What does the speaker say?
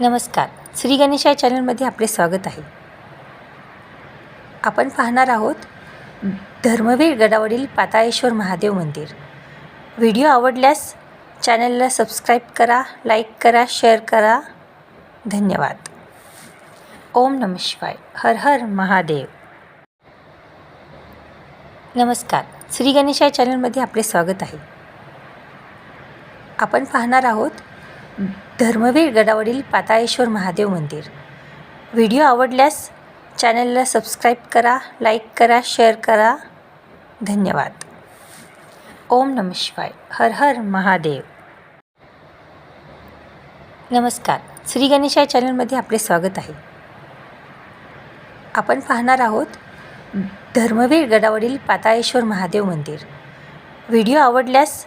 नमस्कार. श्री गणेश या चॅनलमध्ये आपले स्वागत आहे. आपण पाहणार आहोत धर्मवीर गडावरील पाताळेश्वर महादेव मंदिर. व्हिडिओ आवडल्यास चॅनलला सबस्क्राईब करा लाईक करा शेअर करा. धन्यवाद. ओम नम शिवाय. हर हर महादेव. नमस्कार. श्री गणेश या चॅनलमध्ये आपले स्वागत आहे. आपण पाहणार आहोत धर्मवीर गडावरील पाताळेश्वर महादेव मंदिर. व्हिडिओ आवडल्यास चॅनलला सबस्क्राईब करा लाईक करा शेअर करा. धन्यवाद. ओम नम शिवाय. हर हर महादेव. नमस्कार. श्री गणेश या चॅनलमध्ये आपले स्वागत आहे. आपण पाहणार आहोत धर्मवीर गडावरील पाताळेश्वर महादेव मंदिर. व्हिडिओ आवडल्यास